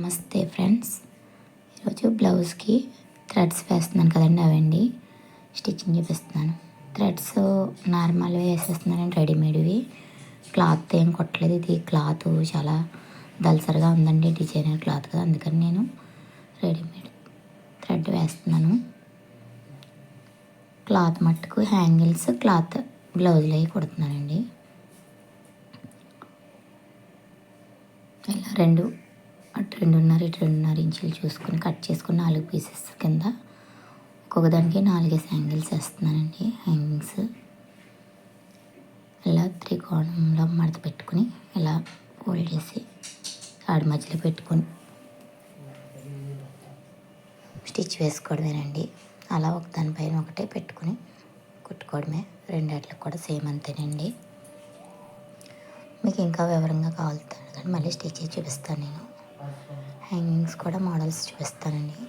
నమస్తే ఫ్రెండ్స్. ఈరోజు బ్లౌజ్కి థ్రెడ్స్ వేస్తున్నాను కదండి అవండి. స్టిచ్చింగ్ చూపిస్తున్నాను. థ్రెడ్స్ నార్మల్గా వేసేస్తున్నానండి రెడీమేడ్వి. క్లాత్ ఏం కొట్టలేదు. ఇది క్లాత్ చాలా దల్సరిగా ఉందండి డిజైనర్ క్లాత్ కదా అందుకని నేను రెడీమేడ్ థ్రెడ్ వేస్తున్నాను. క్లాత్ మట్టుకు హ్యాంగిల్స్ క్లాత్ బ్లౌజ్లో అవి కుడుతున్నానండి. ఇలా రెండు అటు రెండున్నర ఇటు రెండున్నర ఇంచులు చూసుకొని కట్ చేసుకుని నాలుగు పీసెస్ కింద ఒక్కొక్క దానికి నాలుగేసి యాంగిల్స్ వేస్తున్నానండి. హ్యాంగింగ్స్ ఇలా త్రికోణంలో మడత పెట్టుకుని ఇలా ఫోల్డ్ చేసి ఆడి మధ్యలో పెట్టుకొని స్టిచ్ వేసుకోవడమేనండి అలా ఒక దానిపైన ఒకటే పెట్టుకుని కుట్టుకోవడమే రెండిట్లకు కూడా సేమ్ అంతేనండి. మీకు ఇంకా వివరంగా కావాలి కానీ మళ్ళీ స్టిచ్ చేసి చూపిస్తాను నేను. హ్యాంగింగ్స్ కూడా మోడల్స్ చూపిస్తానండి.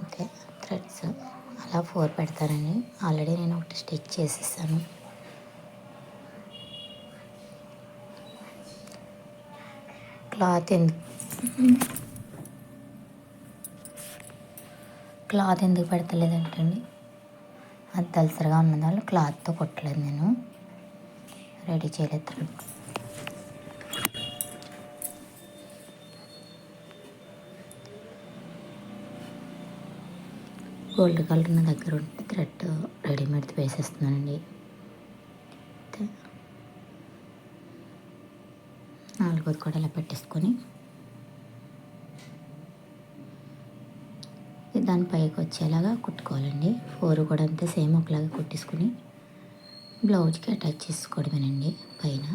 ఓకే థ్రెడ్స్ అలా ఫోర్ పెడతానండి. ఆల్రెడీ నేను ఒకటి స్టిచ్ చేసేసాను. క్లాత్ ఎందుకు క్లాత్ ఎందుకు పెడతలేదంటండి? అది దలసరిగా ఉన్నదాళ్ళు క్లాత్తో కొట్టలేదు నేను. రెడీ చేయలేదు. గోల్డ్ కలర్ నా దగ్గర ఉంటే థ్రెడ్ రెడీమేడ్ వేసేస్తున్నానండి. నాలుగోది కూడా ఇలా పెట్టేసుకొని దాని పైకి వచ్చేలాగా కుట్టుకోవాలండి. ఫోర్ కూడా అంతే సేమ్ ఒకలాగా కుట్టేసుకుని బ్లౌజ్కి అటాచ్ చేసుకోవడమేనండి పైన.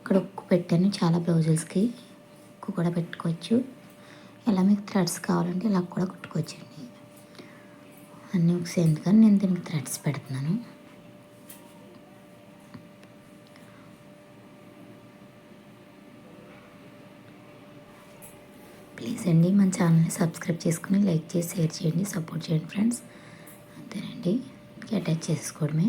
ఇక్కడ ఉక్కు పెట్టాను చాలా బ్లౌజెస్కి ఉక్కు కూడా పెట్టుకోవచ్చు. ఇలా మీకు థ్రెడ్స్ కావాలంటే ఇలా కూడా కుట్టుకోవచ్చండి. అన్నీ ఒక కానీ నేను దీనికి థ్రెడ్స్ పెడుతున్నాను. ప్లీజ్ అండి మన ఛానల్ని సబ్స్క్రైబ్ చేసుకుని లైక్ చేసి షేర్ చేయండి సపోర్ట్ చేయండి ఫ్రెండ్స్. అంతేనండి. అటాచ్ చేసుకోవడమే.